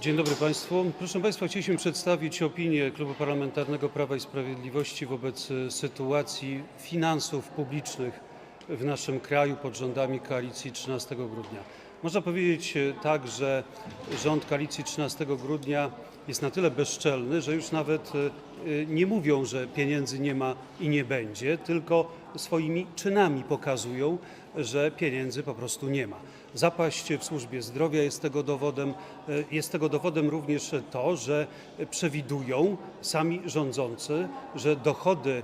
Dzień dobry Państwu. Proszę Państwa, chcieliśmy przedstawić opinię Klubu Parlamentarnego Prawa i Sprawiedliwości wobec e, sytuacji finansów publicznych w naszym kraju pod rządami koalicji 13 grudnia. Można powiedzieć e, tak, że rząd koalicji 13 grudnia jest na tyle bezczelny, że już nawet e, e, nie mówią, że pieniędzy nie ma i nie będzie, tylko swoimi czynami pokazują, że pieniędzy po prostu nie ma. Zapaść w służbie zdrowia jest tego dowodem. Jest tego dowodem również to, że przewidują sami rządzący, że dochody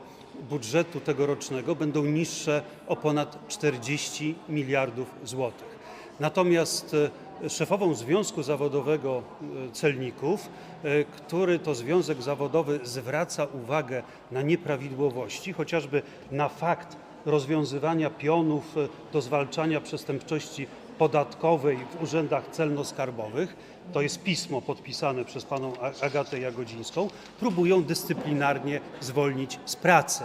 budżetu tegorocznego będą niższe o ponad 40 miliardów złotych. Natomiast e, szefową Związku Zawodowego e, Celników, e, który to związek zawodowy zwraca uwagę na nieprawidłowości, chociażby na fakt rozwiązywania pionów do zwalczania przestępczości podatkowej w urzędach celno-skarbowych, to jest pismo podpisane przez panią Agatę Jagodzińską, próbują dyscyplinarnie zwolnić z pracy.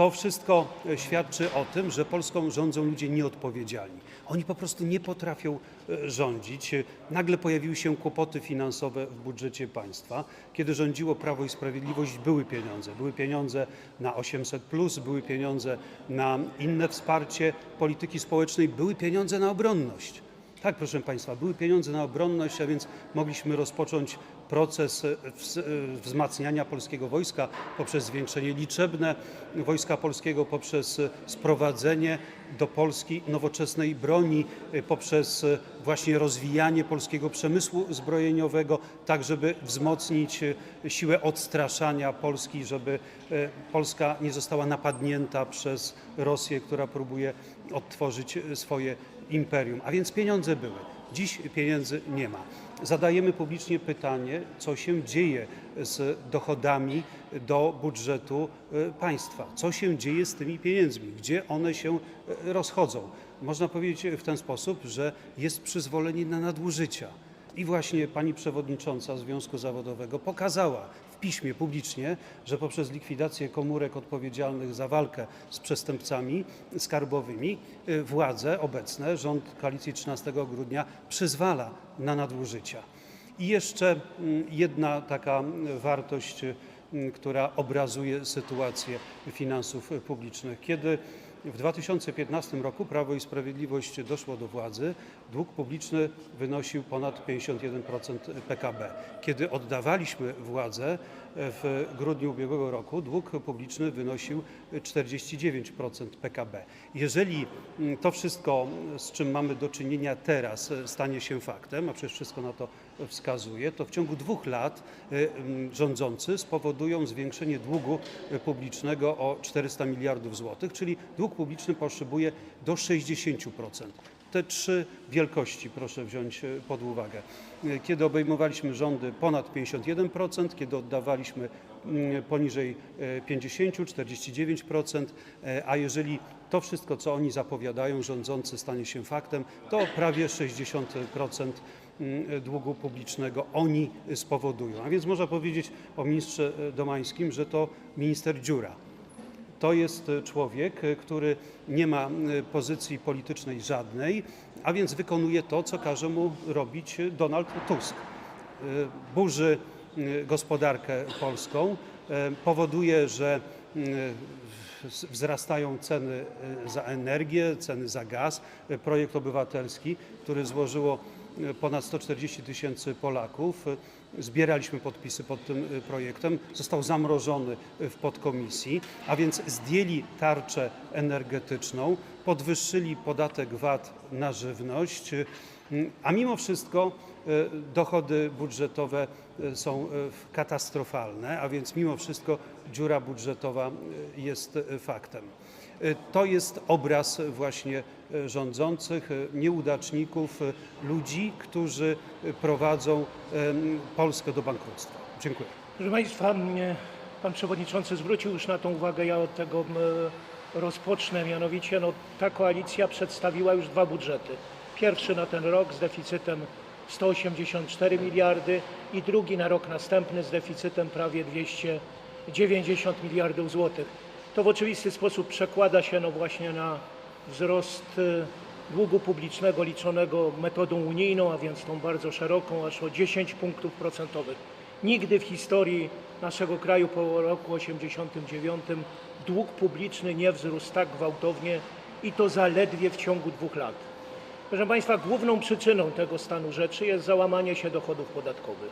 To wszystko e, świadczy o tym, że Polską rządzą ludzie nieodpowiedzialni. Oni po prostu nie potrafią e, rządzić. Nagle pojawiły się kłopoty finansowe w budżecie państwa. Kiedy rządziło Prawo i Sprawiedliwość, były pieniądze. Były pieniądze na 800, były pieniądze na inne wsparcie polityki społecznej, były pieniądze na obronność. Tak, proszę Państwa, były pieniądze na obronność, a więc mogliśmy rozpocząć proces e, e, wzmacniania polskiego wojska poprzez zwiększenie liczebne wojska polskiego, poprzez e, sprowadzenie do Polski nowoczesnej broni, poprzez właśnie rozwijanie polskiego przemysłu zbrojeniowego, tak żeby wzmocnić siłę odstraszania Polski, żeby Polska nie została napadnięta przez Rosję, która próbuje odtworzyć swoje imperium. A więc pieniądze były. Dziś pieniędzy nie ma. Zadajemy publicznie pytanie, co się dzieje z dochodami do budżetu e, państwa. Co się dzieje z tymi pieniędzmi? Gdzie one się e, rozchodzą? Można powiedzieć w ten sposób, że jest przyzwolenie na nadużycia. I właśnie pani przewodnicząca Związku Zawodowego pokazała piśmie publicznie, że poprzez likwidację komórek odpowiedzialnych za walkę z przestępcami skarbowymi y, władze obecne, rząd koalicji 13 grudnia przyzwala na nadużycia. I jeszcze mm, jedna taka wartość, y, która obrazuje sytuację finansów publicznych. Kiedy w 2015 roku Prawo i Sprawiedliwość doszło do władzy, dług publiczny wynosił ponad 51% PKB. Kiedy oddawaliśmy władzę w grudniu ubiegłego roku, dług publiczny wynosił 49% PKB. Jeżeli mm, to wszystko, z czym mamy do czynienia teraz, stanie się faktem, a przecież wszystko na to wskazuje, to w ciągu dwóch lat e, mm, rządzący spowodują zwiększenie długu e, publicznego o 400 miliardów złotych, czyli dług publiczny poszybuje do 60%. Te trzy wielkości proszę wziąć e, pod uwagę. Kiedy obejmowaliśmy rządy ponad 51%, kiedy oddawaliśmy mm, poniżej e, 50, 49%, e, a jeżeli to wszystko, co oni zapowiadają, rządzący stanie się faktem, to prawie 60% mm, długu publicznego oni spowodują. A więc można powiedzieć o ministrze e, Domańskim, że to minister dziura. To jest e, człowiek, e, który nie ma pozycji politycznej żadnej, a więc wykonuje to, co każe mu robić Donald Tusk. Burzy gospodarkę polską, powoduje, że wzrastają ceny za energię, ceny za gaz. Projekt obywatelski, który złożyło ponad 140 tysięcy Polaków. Zbieraliśmy podpisy pod tym e, projektem. Został zamrożony w podkomisji, a więc zdjęli tarczę energetyczną, podwyższyli podatek VAT na żywność, a mimo wszystko e, dochody budżetowe e, są e, katastrofalne, a więc mimo wszystko dziura budżetowa jest faktem. To jest obraz właśnie rządzących, nieudaczników, ludzi, którzy prowadzą Polskę do bankructwa. Dziękuję. Proszę Państwa, Pan Przewodniczący zwrócił już na tą uwagę, ja od tego rozpocznę, mianowicie no, ta koalicja przedstawiła już dwa budżety. Pierwszy na ten rok z deficytem 184 miliardy i drugi na rok następny z deficytem prawie 290 miliardów złotych. To w oczywisty sposób przekłada się no właśnie na wzrost y, długu publicznego liczonego metodą unijną, a więc tą bardzo szeroką, aż o 10 punktów procentowych. Nigdy w historii naszego kraju po roku 89 dług publiczny nie wzrósł tak gwałtownie i to zaledwie w ciągu dwóch lat. Proszę Państwa, główną przyczyną tego stanu rzeczy jest załamanie się dochodów podatkowych.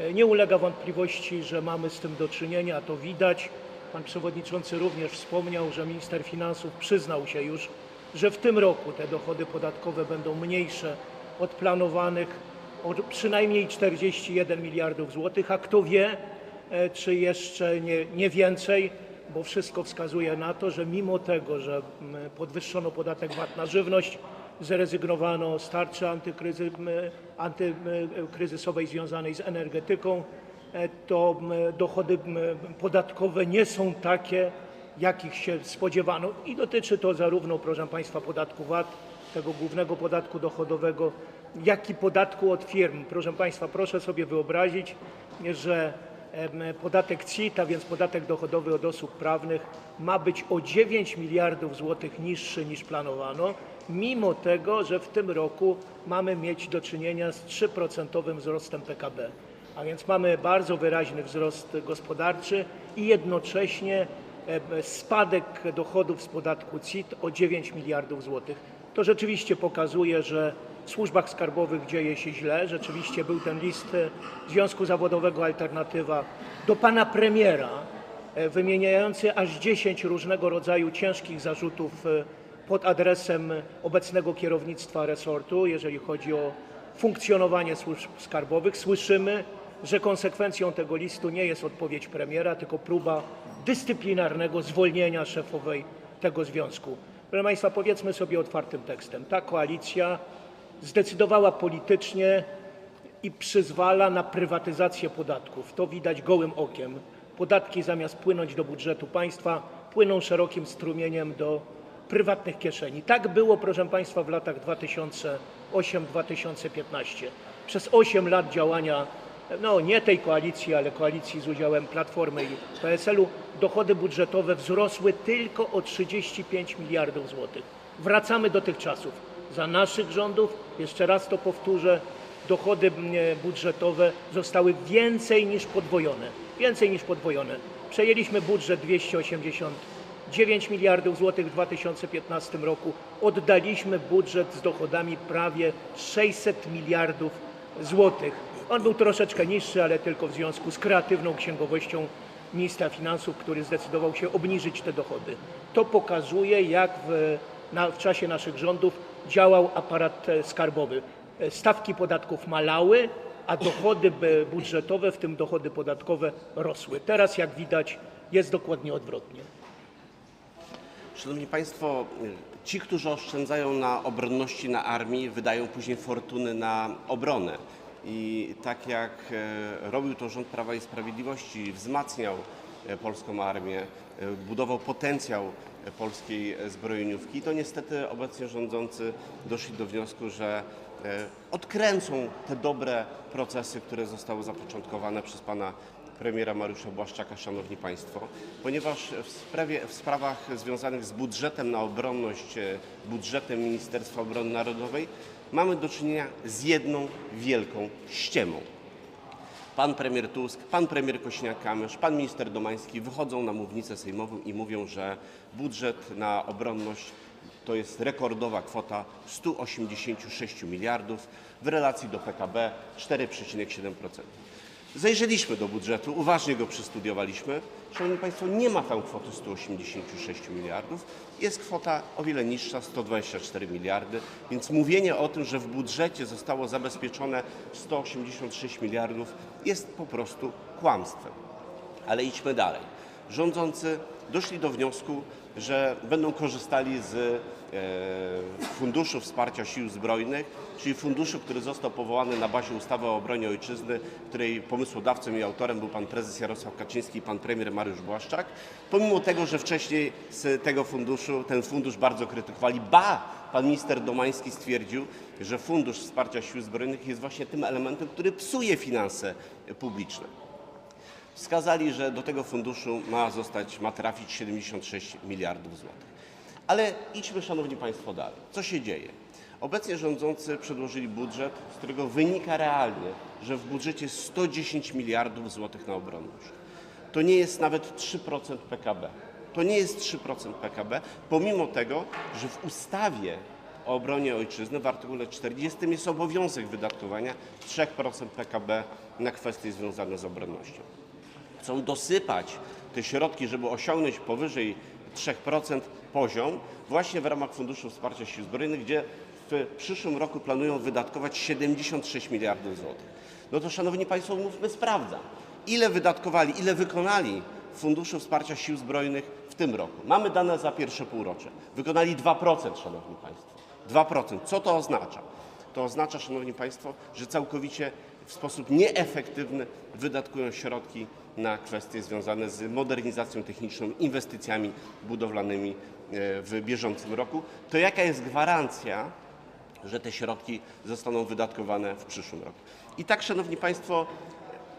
E, Nie ulega wątpliwości, że mamy z tym do czynienia, to widać. Pan przewodniczący również wspomniał, że minister finansów przyznał się już, że w tym roku te dochody podatkowe będą mniejsze od planowanych o przynajmniej 41 miliardów złotych, a kto wie, e, czy jeszcze nie, nie więcej, bo wszystko wskazuje na to, że mimo tego, że mm, podwyższono podatek VAT na żywność, zrezygnowano z tarczy antykryzysowej związanej z energetyką, e, to dochody podatkowe nie są takie, jakich się spodziewano. I dotyczy to zarówno, proszę Państwa, podatku VAT, tego głównego podatku dochodowego, jak i podatku od firm. Proszę Państwa, proszę sobie wyobrazić, że podatek CIT, a więc podatek dochodowy od osób prawnych, ma być o 9 miliardów złotych niższy niż planowano, mimo tego, że w tym roku mamy mieć do czynienia z 3% wzrostem PKB. A więc mamy bardzo wyraźny wzrost gospodarczy i jednocześnie spadek dochodów z podatku CIT o 9 miliardów złotych. To rzeczywiście pokazuje, że służbach skarbowych dzieje się źle. Rzeczywiście był ten list e, Związku Zawodowego Alternatywa do pana premiera, e, wymieniający aż 10 różnego rodzaju ciężkich zarzutów e, pod adresem obecnego kierownictwa resortu, jeżeli chodzi o funkcjonowanie służb skarbowych. Słyszymy, że konsekwencją tego listu nie jest odpowiedź premiera, tylko próba dyscyplinarnego zwolnienia szefowej tego związku. Proszę Państwa, powiedzmy sobie otwartym tekstem. Ta koalicja zdecydowała politycznie i przyzwala na prywatyzację podatków. To widać gołym okiem. Podatki zamiast płynąć do budżetu państwa, płyną szerokim strumieniem do prywatnych kieszeni. Tak było, proszę Państwa, w latach 2008-2015. Przez 8 lat działania, no nie tej koalicji, ale koalicji z udziałem Platformy i PSL-u, dochody budżetowe wzrosły tylko o 35 miliardów złotych. Wracamy do tych czasów. Za naszych rządów, jeszcze raz to powtórzę, dochody budżetowe zostały więcej niż podwojone. Więcej niż podwojone. Przejęliśmy budżet 289 miliardów złotych w 2015 roku. Oddaliśmy budżet z dochodami prawie 600 miliardów złotych. On był troszeczkę niższy, ale tylko w związku z kreatywną księgowością ministra finansów, który zdecydował się obniżyć te dochody. To pokazuje, jak w, na, w czasie naszych rządów działał aparat e, skarbowy. E, Stawki podatków malały, a dochody b- budżetowe, w tym dochody podatkowe, rosły. Teraz, jak widać, jest dokładnie odwrotnie. Szanowni Państwo, ci, którzy oszczędzają na obronności, na armii, wydają później fortuny na obronę. I tak jak e, robił to rząd Prawa i Sprawiedliwości, wzmacniał e, polską armię, e, budował potencjał e, polskiej zbrojeniówki, to niestety obecnie rządzący doszli do wniosku, że e, odkręcą te dobre procesy, które zostały zapoczątkowane przez pana premiera Mariusza Błaszczaka, szanowni państwo, ponieważ w, sprawie, w sprawach związanych z budżetem na obronność, e, budżetem Ministerstwa Obrony Narodowej mamy do czynienia z jedną wielką ściemą. Pan premier Tusk, pan premier Kośniak-Kamysz, pan minister Domański wychodzą na mównicę sejmową i mówią, że budżet na obronność to jest rekordowa kwota 186 miliardów w relacji do PKB 4,7%. Zajrzeliśmy do budżetu, uważnie go przestudiowaliśmy. Szanowni Państwo, nie ma tam kwoty 186 miliardów. Jest kwota o wiele niższa, 124 miliardy. Więc mówienie o tym, że w budżecie zostało zabezpieczone 186 miliardów jest po prostu kłamstwem. Ale idźmy dalej. Rządzący doszli do wniosku, że będą korzystali z Funduszu Wsparcia Sił Zbrojnych, czyli funduszu, który został powołany na bazie ustawy o obronie ojczyzny, której pomysłodawcą i autorem był pan prezes Jarosław Kaczyński i pan premier Mariusz Błaszczak. Pomimo tego, że wcześniej z tego funduszu, ten fundusz bardzo krytykowali, ba, pan minister Domański stwierdził, że Fundusz Wsparcia Sił Zbrojnych jest właśnie tym elementem, który psuje finanse publiczne wskazali, że do tego funduszu ma zostać, ma trafić 76 miliardów złotych. Ale idźmy, Szanowni Państwo, dalej. Co się dzieje? Obecnie rządzący przedłożyli budżet, z którego wynika realnie, że w budżecie jest 110 miliardów złotych na obronność. To nie jest nawet 3% PKB. To nie jest 3% PKB, pomimo tego, że w ustawie o obronie ojczyzny w artykule 40 jest obowiązek wydatkowania 3% PKB na kwestie związane z obronnością chcą dosypać te środki, żeby osiągnąć powyżej 3% poziom właśnie w ramach Funduszu Wsparcia Sił Zbrojnych, gdzie w przyszłym roku planują wydatkować 76 miliardów złotych. No to szanowni państwo, mówmy, sprawdzam. Ile wydatkowali, ile wykonali Funduszu Wsparcia Sił Zbrojnych w tym roku? Mamy dane za pierwsze półrocze. Wykonali 2%, szanowni państwo. 2%. Co to oznacza? To oznacza, Szanowni Państwo, że całkowicie w sposób nieefektywny wydatkują środki na kwestie związane z modernizacją techniczną, inwestycjami budowlanymi w bieżącym roku. To jaka jest gwarancja, że te środki zostaną wydatkowane w przyszłym roku? I tak, Szanowni Państwo,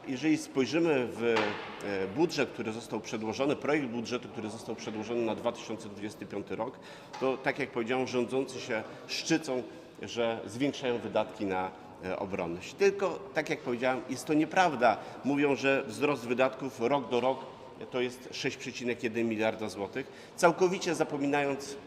jeżeli spojrzymy w e, budżet, który został przedłożony, projekt budżetu, który został przedłożony na 2025 rok, to tak jak powiedziałem, rządzący się szczycą, że zwiększają wydatki na e, obronność. Tylko, tak jak powiedziałem, jest to nieprawda. Mówią, że wzrost wydatków rok do rok to jest 6,1 miliarda złotych, całkowicie zapominając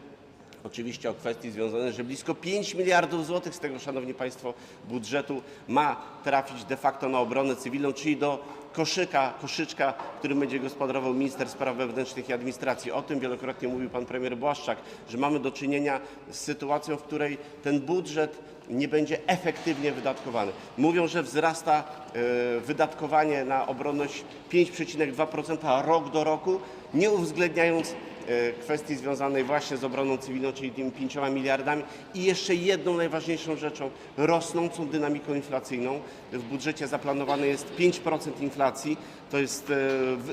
Oczywiście o kwestii związanej, że blisko 5 miliardów złotych z tego, Szanowni Państwo, budżetu ma trafić de facto na obronę cywilną, czyli do koszyka, koszyczka, którym będzie gospodarował minister spraw wewnętrznych i administracji. O tym wielokrotnie mówił pan premier Błaszczak, że mamy do czynienia z sytuacją, w której ten budżet nie będzie efektywnie wydatkowany. Mówią, że wzrasta e, wydatkowanie na obronność 5,2% rok do roku, nie uwzględniając e, kwestii związanej właśnie z obroną cywilną, czyli tymi 5 miliardami i jeszcze jedną najważniejszą rzeczą, rosnącą dynamiką inflacyjną. W budżecie zaplanowane jest 5% inflacji, to jest e,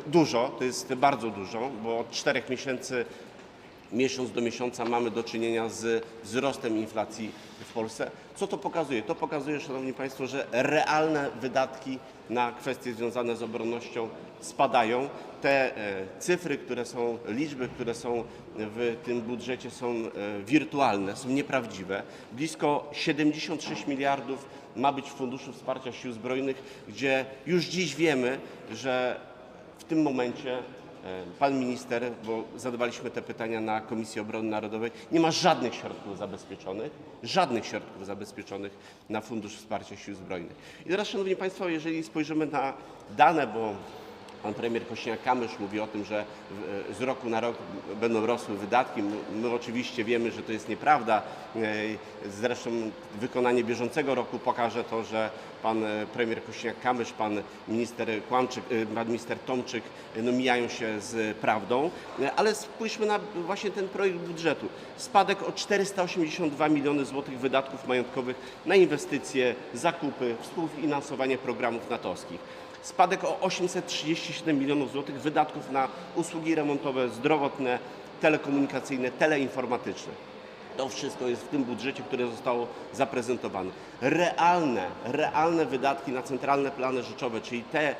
dużo, to jest bardzo dużo, bo od 4 miesięcy miesiąc do miesiąca mamy do czynienia z wzrostem inflacji w Polsce. Co to pokazuje? To pokazuje, Szanowni Państwo, że realne wydatki na kwestie związane z obronnością spadają. Te e, cyfry, które są, liczby, które są w tym budżecie są e, wirtualne, są nieprawdziwe. Blisko 76 miliardów ma być w Funduszu Wsparcia Sił Zbrojnych, gdzie już dziś wiemy, że w tym momencie pan minister, bo zadawaliśmy te pytania na Komisji Obrony Narodowej, nie ma żadnych środków zabezpieczonych, żadnych środków zabezpieczonych na Fundusz Wsparcia Sił Zbrojnych. I teraz, Szanowni Państwo, jeżeli spojrzymy na dane, bo Pan premier Kośniak-Kamysz mówi o tym, że z roku na rok będą rosły wydatki. My oczywiście wiemy, że to jest nieprawda. Zresztą wykonanie bieżącego roku pokaże to, że pan e, premier Kośniak-Kamysz, pan minister Kłamczyk, e, pan minister Tomczyk e, no, mijają się z prawdą. Ale spójrzmy na właśnie ten projekt budżetu. Spadek o 482 miliony złotych wydatków majątkowych na inwestycje, zakupy, współfinansowanie programów natowskich spadek o 837 milionów złotych wydatków na usługi remontowe, zdrowotne, telekomunikacyjne, teleinformatyczne. To wszystko jest w tym budżecie, które zostało zaprezentowane. Realne, realne wydatki na centralne plany rzeczowe, czyli te, e,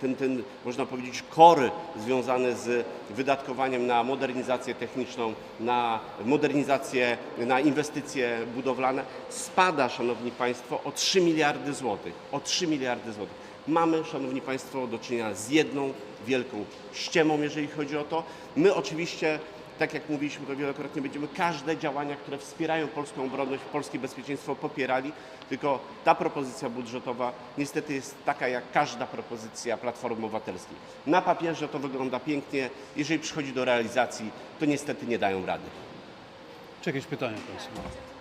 ten, ten, można powiedzieć, kory związane z wydatkowaniem na modernizację techniczną, na modernizację, na inwestycje budowlane, spada, Szanowni Państwo, o 3 miliardy złotych. O 3 miliardy złotych mamy, Szanowni Państwo, do czynienia z jedną wielką ściemą, jeżeli chodzi o to. My oczywiście, tak jak mówiliśmy to wielokrotnie, będziemy każde działania, które wspierają polską obronność, polskie bezpieczeństwo popierali, tylko ta propozycja budżetowa niestety jest taka jak każda propozycja Platformy Obywatelskiej. Na papierze to wygląda pięknie, jeżeli przychodzi do realizacji, to niestety nie dają rady. Czy jakieś pytania Państwo?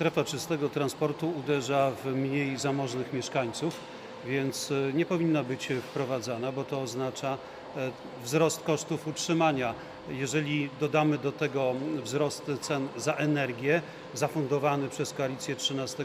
Strefa czystego transportu uderza w mniej zamożnych mieszkańców, więc e, nie powinna być wprowadzana, bo to oznacza e, wzrost kosztów utrzymania. Jeżeli dodamy do tego wzrost cen za energię, zafundowany przez koalicję 13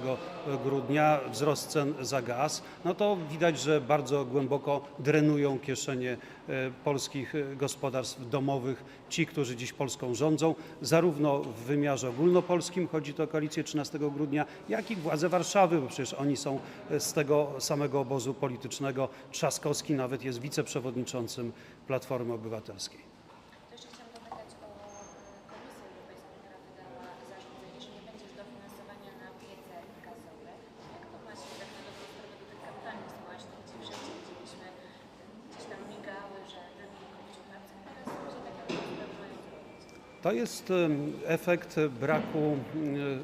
grudnia, wzrost cen za gaz, no to widać, że bardzo głęboko drenują kieszenie e, polskich gospodarstw domowych ci, którzy dziś Polską rządzą, zarówno w wymiarze ogólnopolskim, chodzi tu o koalicję 13 grudnia, jak i władze Warszawy, bo przecież oni są e, z tego samego obozu politycznego. Trzaskowski nawet jest wiceprzewodniczącym Platformy Obywatelskiej. To jeszcze chciałam dopytać o e, Komisję Europejską, która wydała zarządzenie, że nie będzie już dofinansowania na piece gazowe. Jak to ma się tak na dobrą sprawę do tych kampanii społecznych, gdzie wszędzie widzieliśmy, e, gdzieś tam migały, że wybili komuś pracę, teraz ludzie tak naprawdę mają zrobić. To jest efekt braku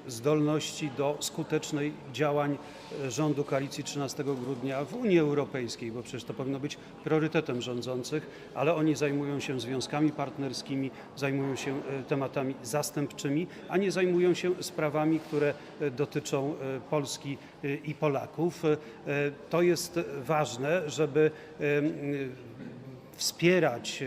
zdolności do skutecznej działań e, rządu koalicji 13 grudnia w Unii Europejskiej, bo przecież to powinno być priorytetem rządzących, ale oni zajmują się związkami partnerskimi, zajmują się e, tematami zastępczymi, a nie zajmują się sprawami, które e, dotyczą Polski i Polaków. To jest ważne, żeby wspierać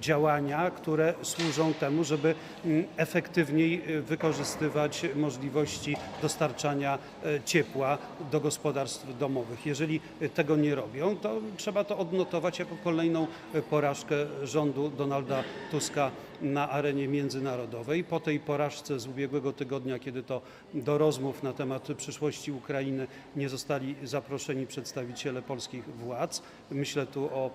działania, które służą temu, żeby mm, efektywniej e, wykorzystywać możliwości dostarczania e, ciepła do gospodarstw domowych. Jeżeli e, tego nie robią, to trzeba to odnotować jako kolejną e, porażkę rządu Donalda Tuska na arenie międzynarodowej. Po tej porażce z ubiegłego tygodnia, kiedy to do rozmów na temat przyszłości Ukrainy nie zostali zaproszeni przedstawiciele polskich władz, myślę tu o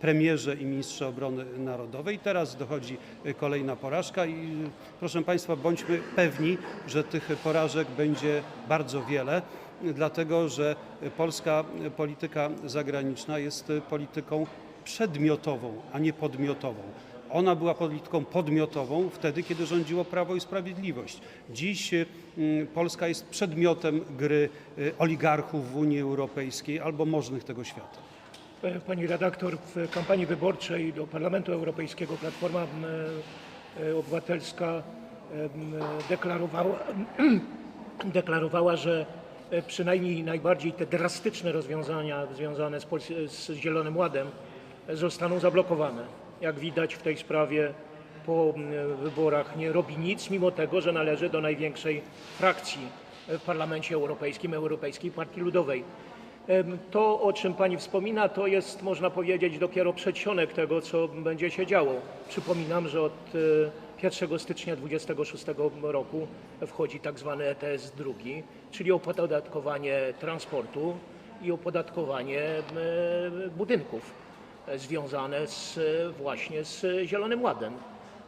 premierze i ministrze obrony narodowej. Teraz dochodzi kolejna porażka i proszę Państwa, bądźmy pewni, że tych porażek będzie bardzo wiele, dlatego że polska polityka zagraniczna jest polityką przedmiotową, a nie podmiotową. Ona była polityką podmiotową wtedy, kiedy rządziło Prawo i Sprawiedliwość. Dziś y, Polska jest przedmiotem gry y, oligarchów w Unii Europejskiej albo możnych tego świata. E, Pani redaktor, w kampanii wyborczej do Parlamentu Europejskiego Platforma e, Obywatelska em, deklarowała, deklarowała, że e, przynajmniej najbardziej te drastyczne rozwiązania związane z, z Zielonym Ładem zostaną zablokowane. Jak widać w tej sprawie po wyborach nie robi nic, mimo tego, że należy do największej frakcji w Parlamencie Europejskim, Europejskiej Partii Ludowej. To, o czym Pani wspomina, to jest, można powiedzieć, dopiero przedsionek tego, co będzie się działo. Przypominam, że od e, 1 stycznia 2026 roku wchodzi tak zwany ETS drugi, czyli opodatkowanie transportu i opodatkowanie e, budynków e, związane z, właśnie z Zielonym Ładem.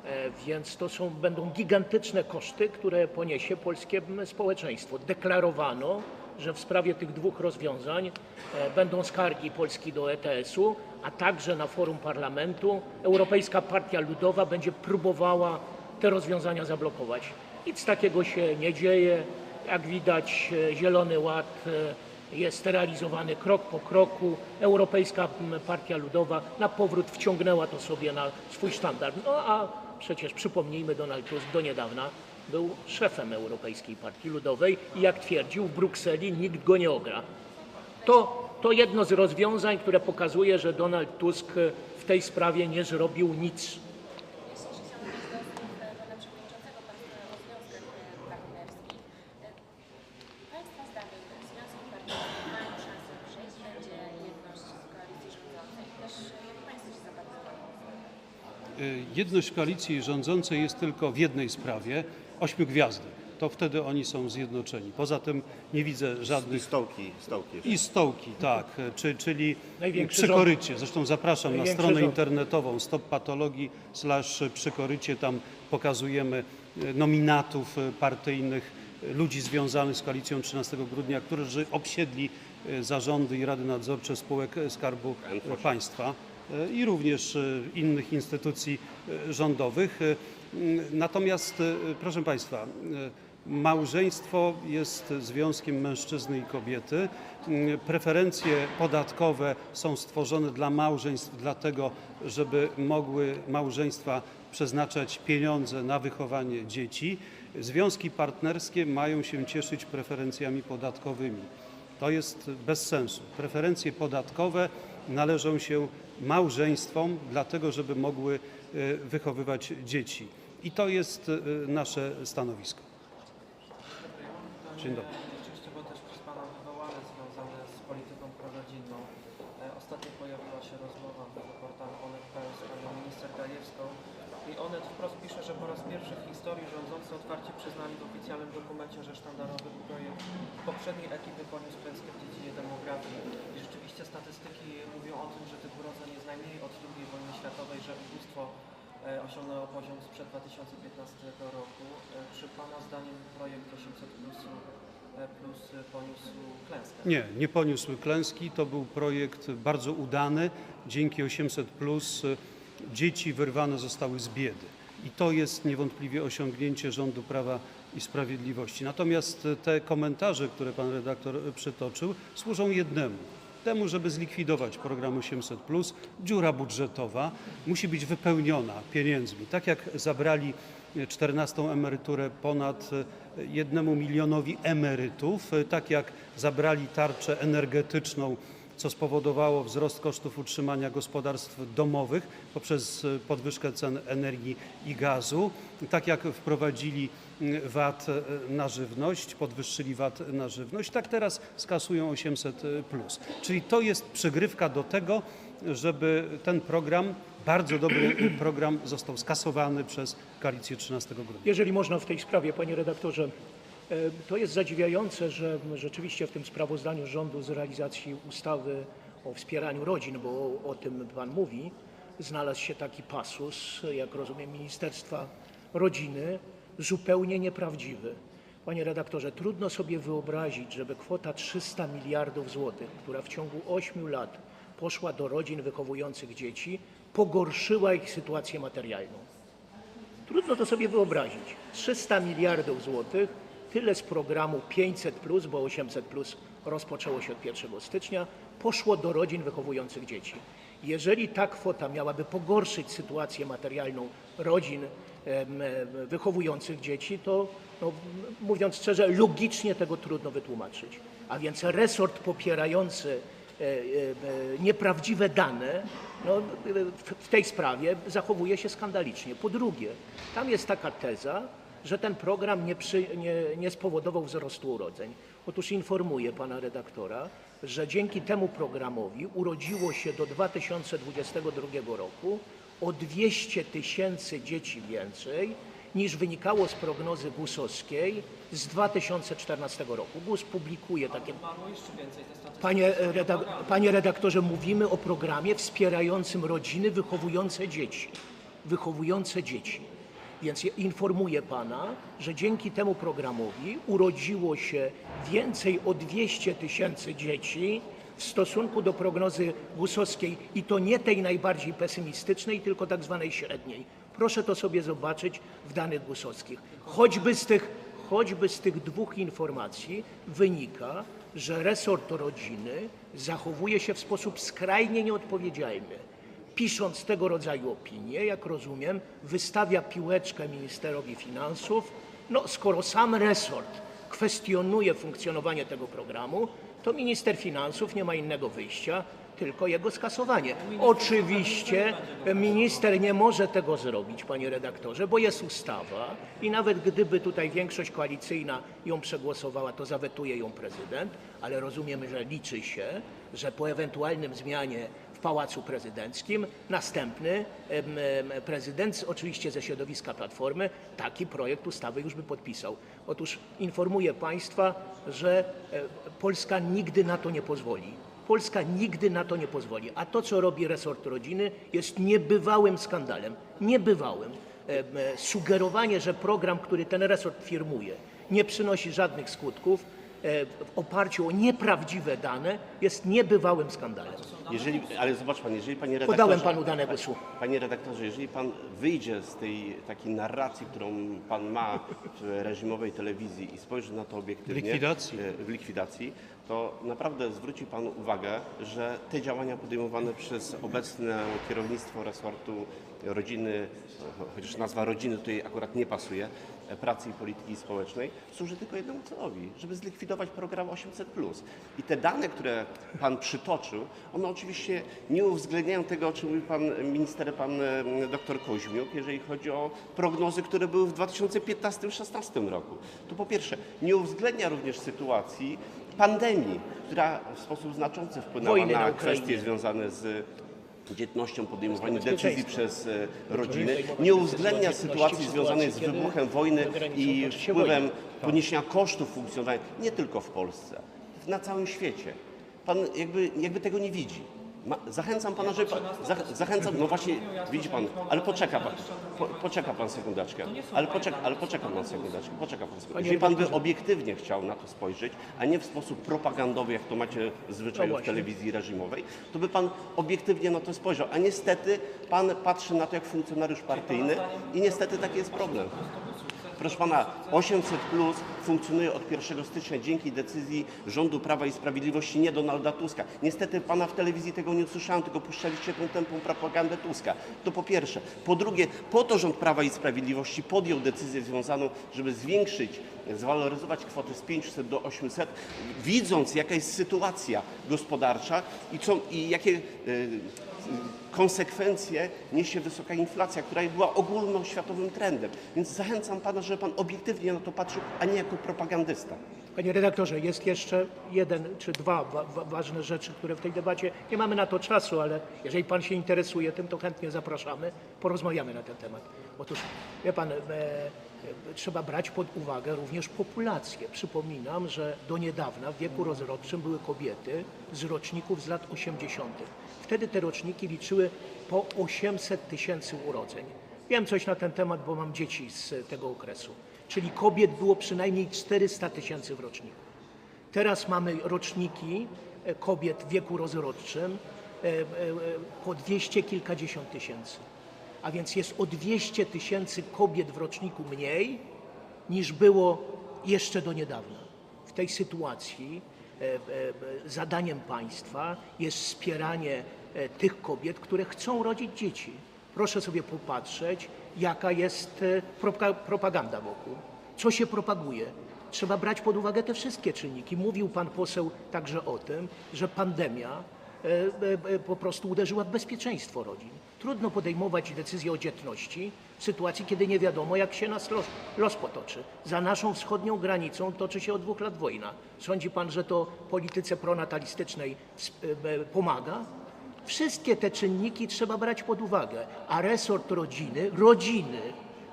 E, Więc to są, będą gigantyczne koszty, które poniesie polskie społeczeństwo. Deklarowano, że w sprawie tych dwóch rozwiązań e, będą skargi Polski do ETS-u, a także na forum parlamentu Europejska Partia Ludowa będzie próbowała te rozwiązania zablokować. Nic takiego się nie dzieje. Jak widać, e, Zielony Ład jest realizowany krok po kroku. Europejska m, Partia Ludowa na powrót wciągnęła to sobie na swój standard. No a przecież przypomnijmy, Donald Tusk do niedawna był szefem Europejskiej Partii Ludowej i jak twierdził, w Brukseli nikt go nie ogra. To, to jedno z rozwiązań, które pokazuje, że Donald Tusk w tej sprawie nie zrobił nic. Jeszcze chciałam mieć dostęp e, pana przewodniczącego Państwa o związkach e, partnerskich. E, Państwa zdaniem związki partnerskie mają szansę przejść, będzie jedność w koalicji rządzącej i też e, jak Państwo się zapatrywali? Y, Jedność koalicji rządzącej jest tylko w jednej sprawie ośmiu gwiazdek. To wtedy oni są zjednoczeni. Poza tym nie widzę I żadnych stołki, stołki. jeszcze. I stołki, tak, czy, czyli Największy przykorycie. Zresztą zapraszam na Największy stronę rząd. internetową Stop Patologii slash przykorycie. Tam pokazujemy e, nominatów e, partyjnych, e, ludzi związanych z koalicją 13 grudnia, którzy obsiedli zarządy i rady nadzorcze spółek Skarbu Państwa i również e, innych instytucji e, rządowych. E, Natomiast, e, proszę Państwa, e, Małżeństwo jest związkiem mężczyzny i kobiety. Preferencje podatkowe są stworzone dla małżeństw, dlatego, żeby mogły małżeństwa przeznaczać pieniądze na wychowanie dzieci. Związki partnerskie mają się cieszyć preferencjami podatkowymi. To jest bez sensu. Preferencje podatkowe należą się małżeństwom, dlatego żeby mogły e, wychowywać dzieci. I to jest e, nasze stanowisko. Dzień dobry. Bo też z polityką. E, Ostatnio pojawiła się rozmowa panią minister i Onet wprost pisze, że po raz pierwszy w historii rządzący otwarcie przyznali w oficjalnym dokumencie, że sztandarowy projekt poprzedniej ekipy poniósł klęskę w dziedzinie demografii. Rzeczywiście statystyki mówią o tym, że tych urodzeń jest najmniej od II wojny światowej, że ubóstwo e, osiągnęło poziom sprzed 2015 roku. E, Czy Pana zdaniem projekt 800 plus, e, plus poniósł klęskę? Nie, nie poniósł klęski. To był projekt bardzo udany. Dzięki 800 plus dzieci wyrwane zostały z biedy. I to jest niewątpliwie osiągnięcie rządu Prawa i Sprawiedliwości. Natomiast te komentarze, które pan redaktor przytoczył, służą jednemu. Temu, żeby zlikwidować program 800, dziura budżetowa musi być wypełniona pieniędzmi. Tak jak zabrali 14 emeryturę ponad jednemu milionowi emerytów, tak jak zabrali tarczę energetyczną co spowodowało wzrost kosztów utrzymania gospodarstw domowych poprzez e, podwyżkę cen energii i gazu. Tak jak wprowadzili mm, VAT e, na żywność, podwyższyli VAT na żywność, tak teraz skasują 800. Plus. Czyli to jest przygrywka do tego, żeby ten program, bardzo dobry program, został skasowany przez koalicję 13 grudnia. Jeżeli można w tej sprawie, panie redaktorze, e, to jest zadziwiające, że rzeczywiście w tym sprawozdaniu rządu z realizacji ustawy o wspieraniu rodzin, bo o, o tym pan mówi, znalazł się taki pasus, jak rozumiem, Ministerstwa Rodziny, zupełnie nieprawdziwy. Panie redaktorze, trudno sobie wyobrazić, żeby kwota 300 miliardów złotych, która w ciągu 8 lat poszła do rodzin wychowujących dzieci, pogorszyła ich sytuację materialną. Trudno to sobie wyobrazić. 300 miliardów złotych, tyle z programu 500, bo 800 rozpoczęło się od 1 stycznia, poszło do rodzin wychowujących dzieci. Jeżeli ta kwota miałaby pogorszyć sytuację materialną rodzin wychowujących dzieci, to no, mówiąc szczerze, logicznie tego trudno wytłumaczyć. A więc resort popierający e, e, nieprawdziwe dane, no, w tej sprawie zachowuje się skandalicznie. Po drugie, tam jest taka teza, że ten program nie, przy, nie, nie spowodował wzrostu urodzeń. Otóż informuję pana redaktora, że dzięki temu programowi urodziło się do 2022 roku o 200 tysięcy dzieci więcej niż wynikało z prognozy GUS-owskiej z 2014 roku. GUS publikuje takie. Panie, redak panie redaktorze, mówimy o programie wspierającym rodziny wychowujące dzieci. Wychowujące dzieci. Więc informuję pana, że dzięki temu programowi urodziło się więcej o 200 tysięcy dzieci w stosunku do prognozy gusowskiej i to nie tej najbardziej pesymistycznej, tylko tak zwanej średniej. Proszę to sobie zobaczyć w danych gusowskich. Choćby z tych, choćby z tych dwóch informacji wynika, że resort rodziny zachowuje się w sposób skrajnie nieodpowiedzialny. Pisząc tego rodzaju opinie, jak rozumiem, wystawia piłeczkę ministrowi finansów. No, skoro sam resort kwestionuje funkcjonowanie tego programu, to minister finansów nie ma innego wyjścia, tylko jego skasowanie. Oczywiście minister nie może tego zrobić, panie redaktorze, bo jest ustawa i nawet gdyby tutaj większość koalicyjna ją przegłosowała, to zawetuje ją prezydent, ale rozumiemy, że liczy się, że po ewentualnym zmianie Pałacu Prezydenckim następny prezydent, oczywiście ze środowiska Platformy, taki projekt ustawy już by podpisał. Otóż informuję Państwa, że e, Polska nigdy na to nie pozwoli. Polska nigdy na to nie pozwoli. A to, co robi resort rodziny, jest niebywałym skandalem. Niebywałym. E, Sugerowanie, że program, który ten resort firmuje, nie przynosi żadnych skutków w oparciu o nieprawdziwe dane, jest niebywałym skandalem. Jeżeli, ale zobacz pan, jeżeli panie redaktorze... Podałem panu dane głosu. Panie redaktorze, jeżeli pan wyjdzie z tej takiej narracji, którą pan ma w reżimowej telewizji i spojrzy na to obiektywnie... Likwidacji. e, W likwidacji, to naprawdę zwróci pan uwagę, że te działania podejmowane przez obecne kierownictwo resortu rodziny, chociaż nazwa rodziny tutaj akurat nie pasuje, Pracy i Polityki Społecznej służy tylko jednemu celowi, żeby zlikwidować program 800+. I te dane, które Pan przytoczył, one oczywiście nie uwzględniają tego, o czym mówił Pan minister, Pan e, dr Koźmiuk, jeżeli chodzi o prognozy, które były w 2015-2016 roku. To po pierwsze, nie uwzględnia również sytuacji pandemii, która w sposób znaczący wpłynęła Wojny na, na kwestie związane z dzietnością, Bezpieczeństwo. decyzji przez e, rodziny, nie uwzględnia sytuacji związanej z wybuchem wojny i wpływem poniesienia kosztów funkcjonowania nie tylko w Polsce, na całym świecie. Pan jakby, jakby tego nie widzi. Ma, zachęcam pana, żeby pan, zach, zachęcam, no właśnie, widzi pan, ale poczeka pan, po, poczeka pan sekundeczkę, ale poczeka, ale poczeka pan sekundeczkę, poczeka pan sekundeczkę. Jeżeli pan by obiektywnie chciał na to spojrzeć, a nie w sposób propagandowy, jak to macie zwyczaju No w telewizji reżimowej, to by pan obiektywnie na to spojrzał, a niestety pan patrzy na to jak funkcjonariusz partyjny i niestety taki jest problem. Proszę pana, 800 plus funkcjonuje od 1 stycznia dzięki decyzji rządu Prawa i Sprawiedliwości, nie Donalda Tuska. Niestety pana w telewizji tego nie usłyszałem, tylko puszczaliście tą tępą propagandę Tuska. To po pierwsze. Po drugie, po to rząd Prawa i Sprawiedliwości podjął decyzję związaną, żeby zwiększyć, zwaloryzować kwotę z 500 do 800, widząc jaka jest sytuacja gospodarcza i, co, i jakie y, konsekwencje niesie wysoka inflacja, która była ogólnoświatowym trendem. Więc zachęcam pana, żeby pan obiektywnie na to patrzył, a nie jako propagandysta. Panie redaktorze, jest jeszcze jeden czy dwa wa wa ważne rzeczy, które w tej debacie, nie mamy na to czasu, ale jeżeli pan się interesuje tym, to chętnie zapraszamy, porozmawiamy na ten temat. Otóż, wie pan, e, trzeba brać pod uwagę również populację. Przypominam, że do niedawna w wieku rozrodczym były kobiety z roczników z lat 80. Wtedy te roczniki liczyły po 800 tysięcy urodzeń. Wiem coś na ten temat, bo mam dzieci z tego okresu. Czyli kobiet było przynajmniej 400 tysięcy w roczniku. Teraz mamy roczniki e, kobiet w wieku rozrodczym e, e, e, po 200 kilkadziesiąt tysięcy. A więc jest o 200 tysięcy kobiet w roczniku mniej niż było jeszcze do niedawna. W tej sytuacji e, e, zadaniem państwa jest wspieranie e, tych kobiet, które chcą rodzić dzieci. Proszę sobie popatrzeć, jaka jest propa- propaganda wokół. Co się propaguje? Trzeba brać pod uwagę te wszystkie czynniki. Mówił pan poseł także o tym, że pandemia po prostu uderzyła w bezpieczeństwo rodzin. Trudno podejmować decyzje o dzietności w sytuacji, kiedy nie wiadomo, jak się nas los, los potoczy. Za naszą wschodnią granicą toczy się od dwóch lat wojna. Sądzi pan, że to polityce pronatalistycznej e, pomaga? Wszystkie te czynniki trzeba brać pod uwagę, a resort rodziny, rodziny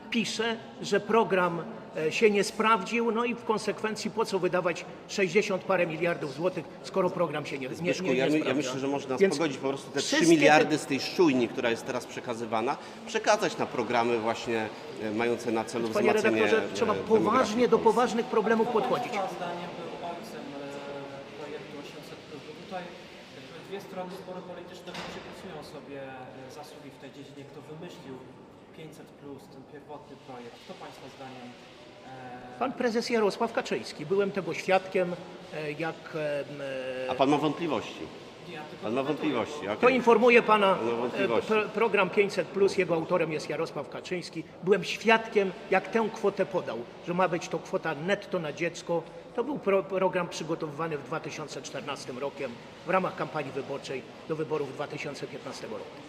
pisze, że program się nie sprawdził, no i w konsekwencji po co wydawać 60 parę miliardów złotych, skoro program się nie, nie, nie, Zbyszku, nie ja, my, ja sprawdza. myślę, że można Więc pogodzić po prostu te 3 wszystkie miliardy z tej szczujni, która jest teraz przekazywana, przekazać na programy właśnie e, mające na celu Panie wzmacnianie redaktorze, trzeba e, demografii poważnie do poważnych problemów podchodzić. Pana zdaniem był ojcem e, projektu 800 Bo tutaj dwie strony sporu polityczne przypisują sobie e, zasługi w tej dziedzinie. Kto wymyślił 500 ten pierwotny projekt? Kto Państwa zdaniem e, Pan prezes Jarosław Kaczyński, byłem tego świadkiem, e, jak e, A pan ma wątpliwości? Pan ma wątpliwości, okej. To informuję pana, e, pro, program 500, jego autorem jest Jarosław Kaczyński. Byłem świadkiem, jak tę kwotę podał, że ma być to kwota netto na dziecko. To był pro, program przygotowywany w 2014 rokiem w ramach kampanii wyborczej do wyborów 2015 roku.